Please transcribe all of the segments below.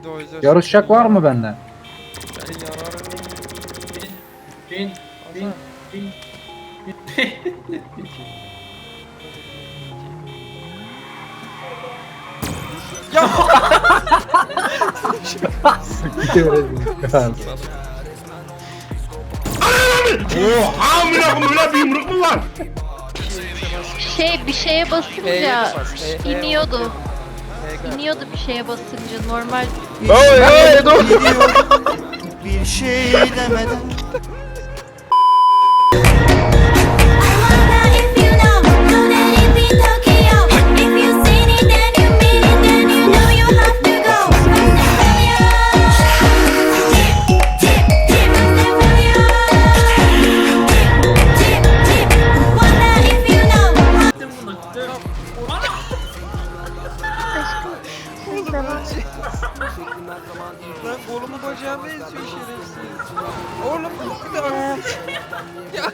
Bir de o yüzden Yarışacak var mı benden? Ben yararım. Bin, bin, Hasan. bin. Oha amına koyayım öyle bir yumruk mu var? Şey bir şeye E'ye basınca bas, E. iniyordu. İniyordu bir şeye basınca normal. Oy oy dur. Bir şey demeden Lan kolumu bacağımı eziyor şerefsiz. Oğlum bir daha. ya.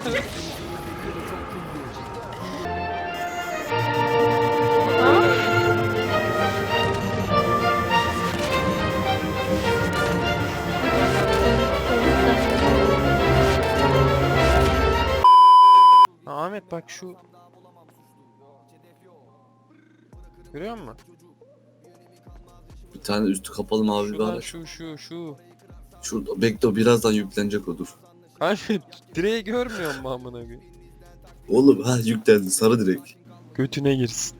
Ahmet bak şu Görüyor musun? Tane üstü kapalı mavi bir Şuradan araç. şu şu şu. Şurada bekle o birazdan yüklenecek odur. Kanka direği görmüyor musun amına koyayım? Oğlum ha yüklendi sarı direk. Götüne girsin.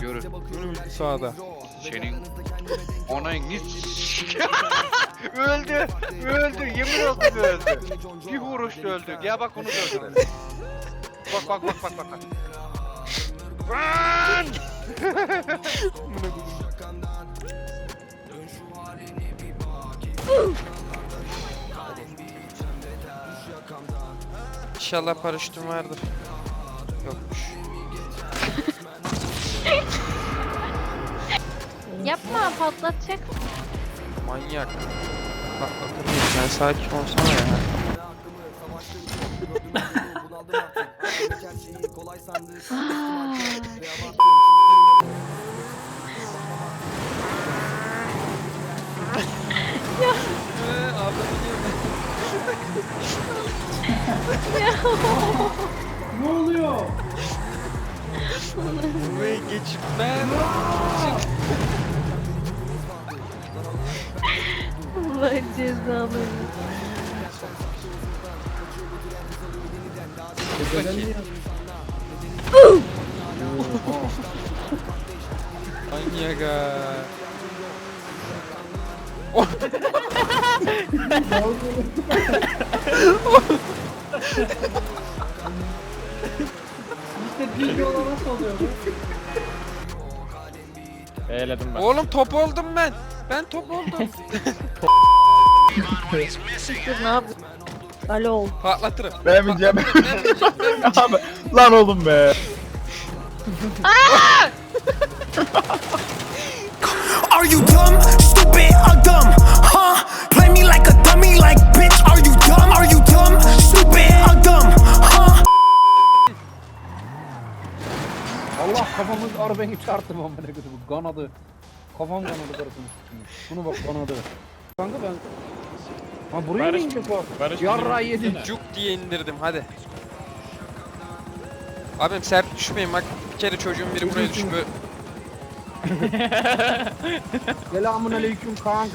Görün. Önümüzde sağda. Senin ona git. öldü. Öldü. Yemin olsun öldü. Bir vuruşta öldü. Ya bak onu da öldüler. Bak bak bak bak bak. bak. Lan! İnşallah paraşütüm vardır. Yokmuş. Yapma patlatacak. Manyak. Patlatır mıyım? Sen sakin olsana ya. Ne oluyor? Buraya geçmem. Allah cezalı. Manyak ha. İşte bilgi olan nasıl oluyor bu? Eğledim ben. Oğlum top oldum ben. Ben top oldum. Ne yapıyorsun? Alo. Patlatırım. Vermeyeceğim. Patlatırım, vermeyeceğim. Abi, lan oğlum be. Are you dumb, stupid, or dumb? Huh? Play me like a dummy, like bitch. Are you dumb? Are you dumb, stupid, or dumb? Huh? Allah kafamız arabayı çarptım amına koyayım. Kanadı. Kafam kanadı karısını sıkmış. Şunu bak kanadı. Kanka ben... Ha buraya mı inecek o? Yarra yedin. Cuk diye indirdim hadi. Abim sert düşmeyin bak bir kere çocuğun biri buraya böyle Selamun aleyküm kanks.